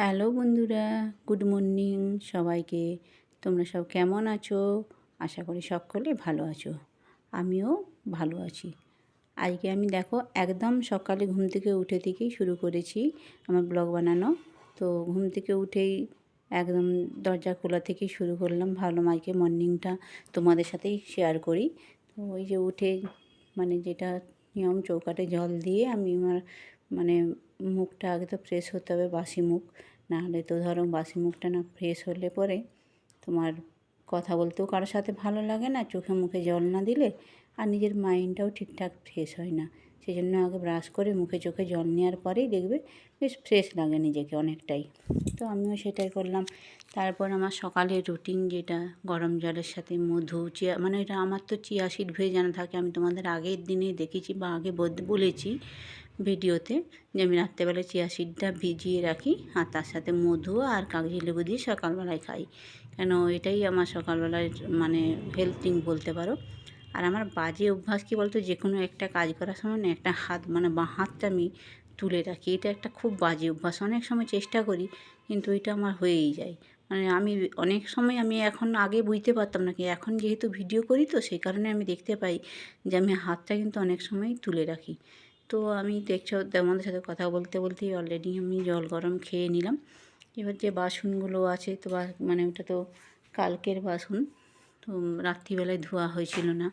Hello বন্ধুরা, good morning সবাইকে। তোমরা সব কেমন আছো? আশা করি সকলে ভালো আছো। আমিও ভালো আছি। আজকে আমি দেখো একদম সকালে ঘুম থেকে উঠে থেকেই শুরু করেছি আমার ব্লগ বানানো। তো ঘুম থেকে উঠেই একদম দরজা খোলা থেকেই শুরু করলাম ভাবলাম আজকে মর্নিংটা তোমাদের সাথেই শেয়ার করি। তো ওই যে উঠে মানে যেটা নিয়ম চৌকাটে জল দিয়ে আমি আমার মানে মুখটা আগে তো ফ্রেশ হতে হবে, বাসি মুখ। নাহলে তো ধরো বাসি মুখটা না ফ্রেশ হলে পরে তোমার কথা বলতেও কারোর সাথে ভালো লাগে না, চোখে মুখে জল না দিলে আর নিজের মাইন্ডটাও ঠিকঠাক ফ্রেশ হয় না। সেই জন্য আগে ব্রাশ করে মুখে চোখে জল নেওয়ার পরেই দেখবে বেশ ফ্রেশ লাগে নিজেকে অনেকটাই। তো আমিও সেটাই করলাম। তারপর আমার সকালের রুটিন যেটা, গরম জলের সাথে মধু, চিয়া মানে এটা আমার তো চিয়া সিড জানা থাকে, আমি তোমাদের আগের দিনে দেখেছি বা আগে বলেছি। ভিডিওতে যে আমি রাত্রেবেলা চিয়া সিডটা ভিজিয়ে রাখি, আর তার সাথে মধু আর কাগজি লেবু দিয়ে সকালবেলায় খাই। কেন এটাই আমার সকালবেলায় মানে হেলথ বলতে পারো। আর আমার বাজে অভ্যাস কী বলতো? যে কোনো একটা কাজ করার সময় না একটা হাত মানে বাঁ হাতটা আমি তুলে রাখি। এটা একটা খুব বাজে অভ্যাস। অনেক সময় চেষ্টা করি, কিন্তু এটা আমার হয়েই যায়। মানে আমি অনেক সময় আমি এখন আগে বুঝতে পারতাম না কি, এখন যেহেতু ভিডিও করি তো সেই কারণে আমি দেখতে পাই যে আমি হাতটা কিন্তু অনেক সময় তুলে রাখি। তো আমি দেখছ তোমাদের সাথে কথা বলতে বলতেই অলরেডি আমি জল গরম খেয়ে নিলাম। এবার যে বাসনগুলো আছে তো মানে ওটা তো কালকের বাসন, তো রাত্রিবেলায় ধোয়া হয়েছিল না।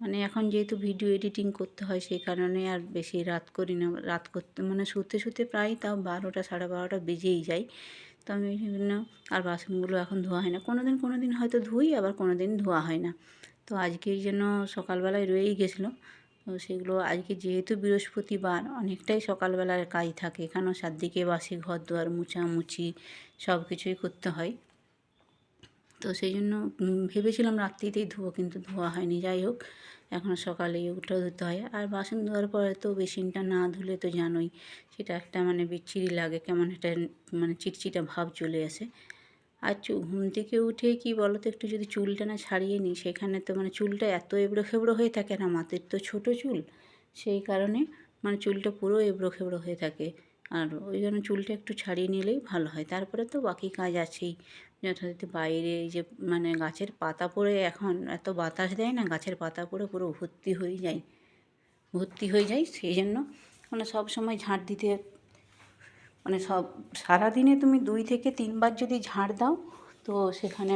মানে এখন যেহেতু ভিডিও এডিটিং করতে হয় সেই কারণে আর বেশি রাত করি না। রাত করতে মানে শুতে শুতে প্রায় তাও বারোটা সাড়ে বারোটা বেজেই যায়। তো আমি বিভিন্ন আর বাসনগুলো এখন ধোয়া হয় না। কোনো দিন কোনো দিন হয়তো ধুই, আবার কোনো দিন ধোয়া হয় না। তো আজকে এই জন্য সকালবেলায় রয়েই গেছিল। সেগুলো আজকে যেহেতু বৃহস্পতিবার, অনেকটাই সকালবেলার কাজ থাকে। কেন সাতদিকে বাসি ঘর দুয়ার মুছামুছি সব কিছুই করতে হয়। তো সেই জন্য ভেবেছিলাম রাত্রিতেই ধোবো, কিন্তু ধোয়া হয়নি। যাই হোক, এখন সকালে উঠেও ধুতে হয়। আর বাসন ধোয়ার পরে তো বেসিনটা না ধুলে তো জানোই, সেটা একটা মানে বিচ্ছিরি লাগে, কেমন একটা মানে চিটচিটা ভাব চলে আসে। আর ঘুম থেকে উঠে কি বলো তো একটু যদি চুলটা না ছাড়িয়ে নিই, সেখানে তো মানে চুলটা এত এবড়ো খেবড়ো হয়ে থাকে না মাথার তো ছোটো চুল। সেই কারণে মানে চুলটা পুরো এবড়ো খেবড়ো হয়ে থাকে। আর ওই জন্য চুলটা একটু ছাড়িয়ে নিলেই ভালো হয়। তারপরে তো বাকি কাজ আছেই। যথারীতি বাইরে যে মানে গাছের পাতা পড়ে এখন, এত বাতাস দেয় না, গাছের পাতা পড়ে পুরো ভর্তি হয়ে যায়। ভর্তি হয়ে যায়, সেই জন্য মানে সব সময় ঝাঁট দিতে মানে সব সারাদিনে তুমি দুই থেকে তিনবার যদি ঝাড় দাও তো সেখানে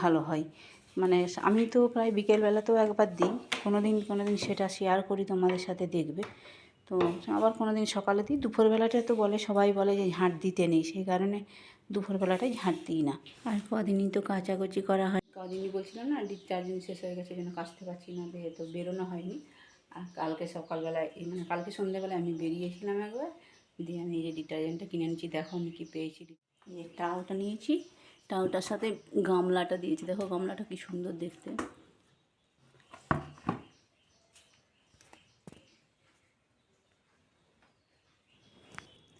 ভালো হয়। মানে আমি তো প্রায় বিকেলবেলাতেও একবার দিই। কোনো দিন কোনো দিন সেটা শেয়ার করি তোমাদের সাথে দেখবে। তো আবার কোনো দিন সকালে দিই। দুপুরবেলাটা তো বলে সবাই বলে যে ঝাঁট দিতে নেই। সেই কারণে দুপুরবেলাটায় ঝাঁট দিই না। আর কদিনই তো কাচাকুচি করা হয়। কদিনই বলছিলাম না ডিসচার্জিং শেষ হয়ে গেছে যেন কাচতে পারছি না বেয়ে তো বেরোনো হয়নি। আর কালকে সকালবেলায় মানে কালকে সন্ধ্যেবেলায় আমি বেরিয়েছিলাম একবার। দিয়ে আমি এই যে ডিটারজেন্টটা কিনে নিয়েছি দেখো আমি কী পেয়েছি। এই টাওটা নিয়েছি টাওটার সাথে গামলাটা দিয়েছি, দেখো গামলাটা কি সুন্দর দেখতে।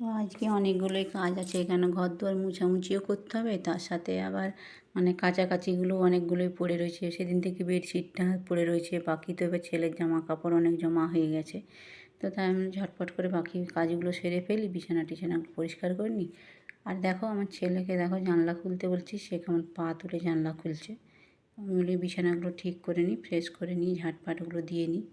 তো আজকে অনেকগুলোই কাজ আছে, এখানে ঘর দুয়ার মুছামুছিও করতে হবে, তার সাথে আবার মানে কাছাকাছিগুলো অনেকগুলোই পড়ে রয়েছে, সেদিন থেকে বেডশিটটা পড়ে রয়েছে, বাকি তো এবার ছেলের জামা কাপড় অনেক জমা হয়ে গেছে। তো তাই আমি ঝটপট করে বাকি কাজগুলো সেরে ফেলি, বিছানা টিছানা পরিষ্কার করে নিই। আর দেখো আমার ছেলেকে দেখো জানলা খুলতে বলছি, সে কেমন পা তুলে জানলা খুলছে। আমি বিছানাগুলো ঠিক করে নিই, ফ্রেশ করে নিই, ঝাটপাটগুলো দিয়ে নিই।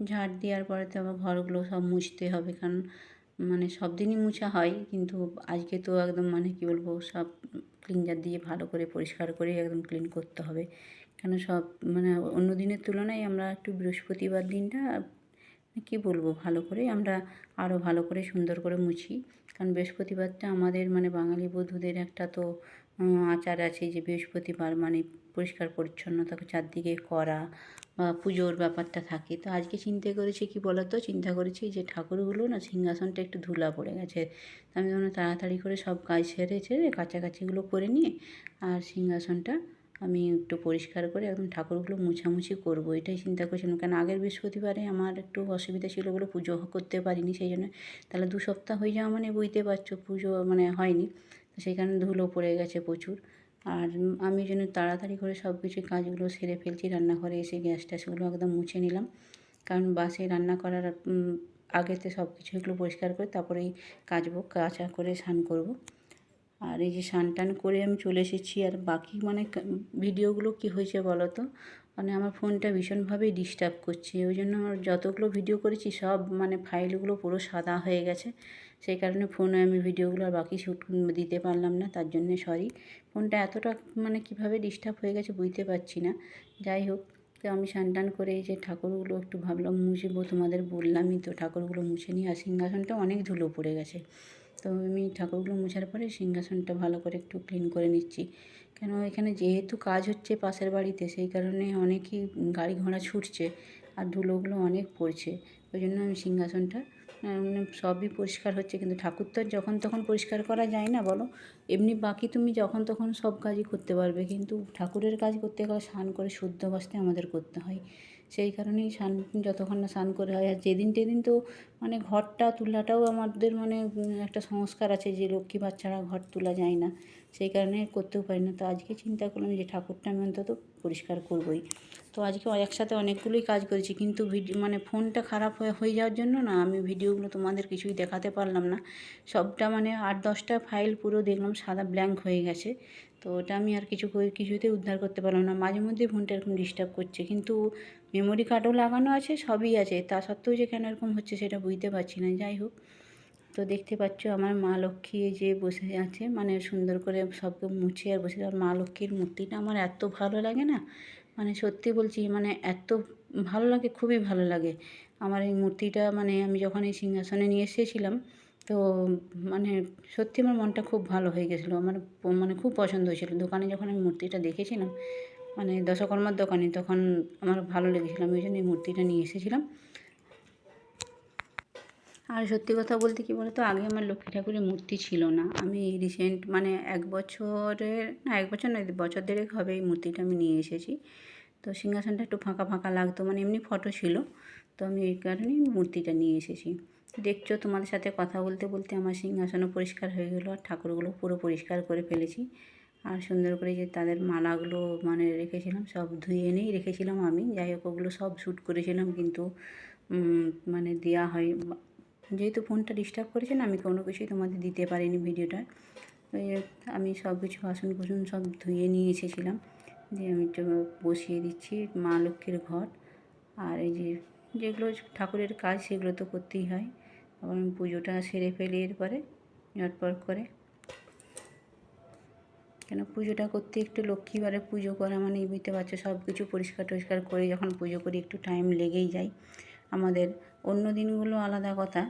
ঝাড় দেওয়ার পরে তো আবার ঘরগুলো সব মুছতে হবে, কারণ মানে সব দিনই মুছা হয়, কিন্তু আজকে তো একদম মানে কী বলব, সব ক্লিনজার দিয়ে ভালো করে পরিষ্কার করে একদম ক্লিন করতে হবে। কেন সব মানে অন্য দিনের তুলনায় আমরা একটু বৃহস্পতিবার দিনটা কী বলব, ভালো করে আমরা আরও ভালো করে সুন্দর করে মুছি। কারণ বৃহস্পতিবারটা আমাদের মানে বাঙালি বধূদের একটা তো আচার আছে যে বৃহস্পতিবার মানে পরিষ্কার পরিচ্ছন্নতা চারদিকে করা বা পুজোর ব্যাপারটা থাকে। তো আজকে চিন্তা করেছি কি বলতো? চিন্তা করেছি যে ঠাকুরগুলো না সিংহাসনটা একটু ধুলা পড়ে গেছে। আমি ধরুন তাড়াতাড়ি করে সব কাজ সেরে ছেড়ে কাছাকাছিগুলো করে নিয়ে আর সিংহাসনটা আমি একটু পরিষ্কার করে একদম ঠাকুরগুলো মুছামুছি করব, এটাই চিন্তা করছিলাম। কেন আগের বৃহস্পতিবারে আমার একটু অসুবিধা ছিল বলে পুজো করতে পারিনি, সেই জন্য তাহলে দু সপ্তাহ হয়ে যাওয়া মানে বুঝতে পারছ পুজো মানে হয়নি। সেই কারণে ধুলো পড়ে গেছে প্রচুর। আর আমি জন্য তাড়াতাড়ি করে সব কিছু কাজগুলো সেরে ফেলছি, রান্নাঘরে এসে গ্যাস ট্যাসগুলো একদম মুছে নিলাম। কারণ বাসে রান্না করার আগেতে সব কিছু এগুলো পরিষ্কার করে তারপরেই কাচবো, কাচা করে স্নান করব। আর এই যে স্নান টান করে আমি চলে এসেছি, আর বাকি মানে ভিডিওগুলো কি হয়েছে বলো তো? মানে আমার ফোনটা ভীষণভাবেই ডিস্টার্ব করছে, ওই জন্য আমার যতগুলো ভিডিও করেছি সব মানে ফাইলগুলো পুরো সাদা হয়ে গেছে। সেই কারণে ফোনে আমি ভিডিওগুলো আর বাকি শ্যুট দিতে পারলাম না, তার জন্যে সরি ফোনটা এতটা মানে কীভাবে ডিস্টার্ব হয়ে গেছে বুঝতে পারছি না। যাই হোক, তো আমি টান করে এই যে ঠাকুরগুলো একটু ভাবলাম মুছবো, তোমাদের বললামই তো ঠাকুরগুলো মুছে নিয়ে আর সিংহাসনটা অনেক ধুলো পড়ে গেছে। তো আমি ঠাকুরগুলো মোছার পরে সিংহাসনটা ভালো করে একটু ক্লিন করে নিচ্ছি। কেন এখানে যেহেতু কাজ হচ্ছে পাশের বাড়িতে, সেই কারণে অনেকই গাড়ি ঘোড়া ছুটছে আর ধুলোগুলো অনেক পড়ছে। ওই জন্য আমি সিংহাসনটা মানে সবই পরিষ্কার হচ্ছে। কিন্তু ঠাকুর তো যখন তখন পরিষ্কার করা যায় না বলো? এমনি বাকি তুমি যখন তখন সব কাজই করতে পারবে। কিন্তু ঠাকুরের কাজ করতে গেলে স্নান করে শুদ্ধ অবস্থায় আমাদের করতে হয়। সেই কারণেই স্নান, যতক্ষণ না স্নান করে হয়। আর যেদিন টেদিন তো মানে ঘরটা তোলাটাও আমাদের মানে একটা সংস্কার আছে যে লক্ষ্মী বাচ্চারা ঘর তোলা যায় না। সেই কারণে করতেও পারি না। তো আজকে চিন্তা করলাম যে ঠাকুরটা আমি অন্তত পরিষ্কার করবই। তো আজকে একসাথে অনেকগুলোই কাজ করেছি কিন্তু ভিডিও মানে ফোনটা খারাপ হয়ে হয়ে যাওয়ার জন্য না আমি ভিডিওগুলো তোমাদের কিছুই দেখাতে পারলাম না। সবটা মানে আট দশটা ফাইল পুরো দেখলাম, সাদা ব্ল্যাঙ্ক হয়ে গেছে। তো ওটা আমি আর কিছু কিছুতেই উদ্ধার করতে পারলাম না। মাঝে মধ্যেই ফোনটা এরকম ডিস্টার্ব করছে, কিন্তু মেমোরি কার্ডও লাগানো আছে, সবই আছে। তা সত্ত্বেও যে কেন এরকম হচ্ছে সেটা বুঝতে পারছি না। যাই হোক, তো দেখতে পাচ্ছ আমার মা লক্ষ্মী যে বসে আছে মানে সুন্দর করে সবকে মুছে আর বসে আর মা লক্ষ্মীর মূর্তিটা আমার এত ভালো লাগে না মানে সত্যি বলছি মানে এত ভালো লাগে, খুবই ভালো লাগে। আমার এই মূর্তিটা মানে আমি যখন এই সিংহাসনে নিয়ে এসেছিলাম তো মানে সত্যি আমার মনটা খুব ভালো হয়ে গেছিল। আমার মানে খুব পছন্দ হয়েছিল। দোকানে যখন আমি মূর্তিটা দেখেছিলাম মানে দশকর্মার দোকানে, তখন আমার ভালো লেগেছিলো। আমি ওই জন্য এই মূর্তিটা নিয়ে এসেছিলাম। আর সত্যি কথা বলতে কি বলতো, আগে আমার লক্ষ্মী ঠাকুরের মূর্তি ছিল না। আমি রিসেন্ট মানে এক বছরের, না এক বছর নয়, বছর দেড়েক হবে এই মূর্তিটা আমি নিয়ে এসেছি। তো সিংহাসনটা একটু ফাঁকা ফাঁকা লাগতো মানে এমনি ফটো ছিল। তো আমি এই কারণেই মূর্তিটা নিয়ে এসেছি। দেখছ, তোমাদের সাথে কথা বলতে বলতে আমার সিংহাসনও পরিষ্কার হয়ে গেলো আর ঠাকুরগুলো পুরো পরিষ্কার করে ফেলেছি। আর সুন্দর করে যে তাদের মালাগুলো মানে রেখেছিলাম, সব ধুয়ে এনেই রেখেছিলাম আমি। যাই হোক, ওগুলো সব শ্যুট করেছিলাম কিন্তু মানে দেওয়া হয়, যেহেতু ফোনটা ডিস্টার্ব করেছে না, আমি কোনো কিছুই তোমাদের দিতে পারিনি ভিডিওটা। আমি সব কিছু বাসন কুসন সব ধুয়ে নিয়ে এসেছিলাম। দিয়ে আমি বসিয়ে দিচ্ছি মা লক্ষ্মীর ঘর। আর এই যে, যেগুলো ঠাকুরের কাজ সেগুলো তো করতেই হয়। আবার আমি পুজোটা সেরে ফেলি এরপরে, ঝটপট করে। কেন পুজোটা করতে একটু লক্ষ্মীবারে পুজো করা মানে বুঝতে পারছ, সব কিছু পরিষ্কার টরিষ্কার করে যখন পুজো করি একটু টাইম লেগেই যায়। আমাদের অন্য দিনগুলো আলাদা কথা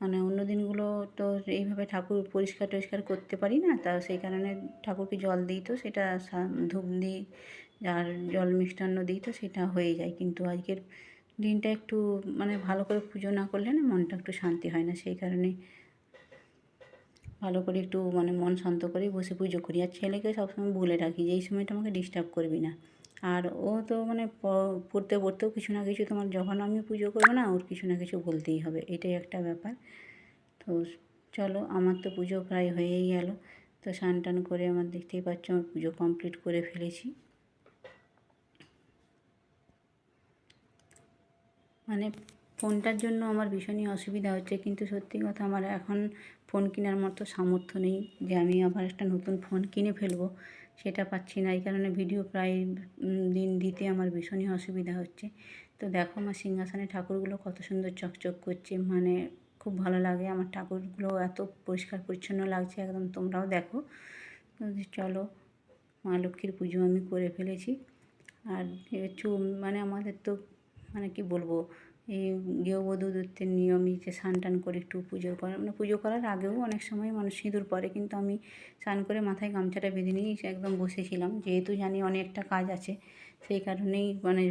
মানে অন্য দিনগুলো তো এইভাবে ঠাকুর পরিষ্কার টরিষ্কার করতে পারি না, তা সেই কারণে ঠাকুরকে জল দিই তো, সেটা ধূপ দিই আর জল মিষ্টান্ন দিই তো, সেটা হয়ে যায়। কিন্তু আজকের দিনটা একটু মানে ভালো করে পুজো না করলে না মনটা একটু শান্তি হয় না। সেই কারণে ভালো করে একটু মানে মন শান্ত করেই বসে পুজো করি। আর ছেলেকে সবসময় বলে রাখি যে, এই সময়টা আমাকে ডিস্টার্ব করবি না। আর ও তো মানে পড়তে পড়তেও কিছু না কিছু তোমার যখন আমি পুজো করব না, ওর কিছু না কিছু বলতেই হবে। এটাই একটা ব্যাপার। তো চলো, আমার তো পুজো প্রায় হয়েই গেল। তো স্নান টান করে আমার দেখতেই পাচ্ছ, আমার পুজো কমপ্লিট করে ফেলেছি। মানে ফোনটার জন্য আমার ভীষণই অসুবিধা হচ্ছে। কিন্তু সত্যি কথা আমার এখন ফোন কেনার মতো সামর্থ্য নেই যে আমি আবার একটা নতুন ফোন কিনে ফেলব, সেটা পাচ্ছি না। এই কারণে ভিডিও প্রায় দিন দিতে আমার ভীষণই অসুবিধা হচ্ছে। তো দেখো আমার সিংহাসনে ঠাকুরগুলো কত সুন্দর চকচক করছে। মানে খুব ভালো লাগে। আমার ঠাকুরগুলো এত পরিষ্কার পরিচ্ছন্ন লাগছে একদম। তোমরাও দেখো। চলো, মা লক্ষ্মীর পুজো আমি করে ফেলেছি। আর একটু মানে আমাদের তো মানে কি বলব, এই গৃহবধূদের নিয়মই যে স্নান টান করে একটু পুজো করা মানে পুজো করার আগেও অনেক সময় মানুষ সিঁদুর পরে, কিন্তু আমি স্নান করে মাথায় গামছাটা বেঁধে নিয়েই একদম বসেছিলাম। যেহেতু জানি অনেকটা কাজ আছে, সেই কারণেই মানে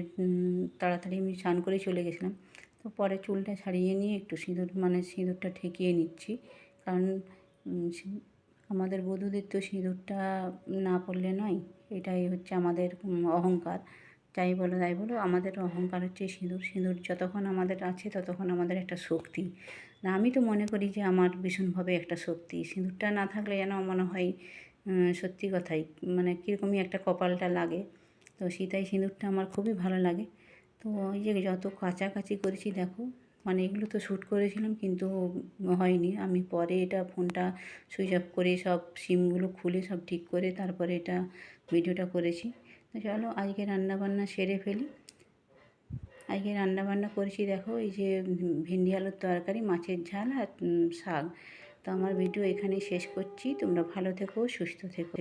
তাড়াতাড়ি আমি স্নান করে চলে গেছিলাম। তো পরে চুলটা ছাড়িয়ে নিয়ে একটু সিঁদুর মানে সিঁদুরটা ঠেকিয়ে নিচ্ছি। কারণ আমাদের বধূদের তো সিঁদুরটা না পড়লে নয়, এটাই হচ্ছে আমাদের অহংকার। যাই বলো, তাই বলো, আমাদের অহংকার হচ্ছে সিঁদুর। সিঁদুর যতক্ষণ আমাদের আছে, ততক্ষণ আমাদের একটা শক্তি। না, আমি তো মনে করি যে আমার ভীষণভাবে একটা শক্তি। সিঁদুরটা না থাকলে যেন মনে হয় সত্যি কথাই মানে কীরকমই একটা কপালটা লাগে। তো সীতাই সিঁদুরটা আমার খুবই ভালো লাগে। তো ওই যে যত কাছাকাছি করেছি, দেখো মানে এগুলো তো শ্যুট করেছিলাম, কিন্তু হয়নি। আমি পরে এটা ফোনটা সুইচ অফ করে সব সিমগুলো খুলে সব ঠিক করে তারপরে এটা ভিডিওটা করেছি। চলো আজকে রান্নাবান্না সেরে ফেলি। আজকে রান্নাবান্না করেছি দেখো, এই যে ভেন্ডি আলুর তরকারি, মাছের ঝাল আর শাক। তো আমার ভিডিও এখানে শেষ করছি। তোমরা ভালো থেকো, সুস্থ থেকো।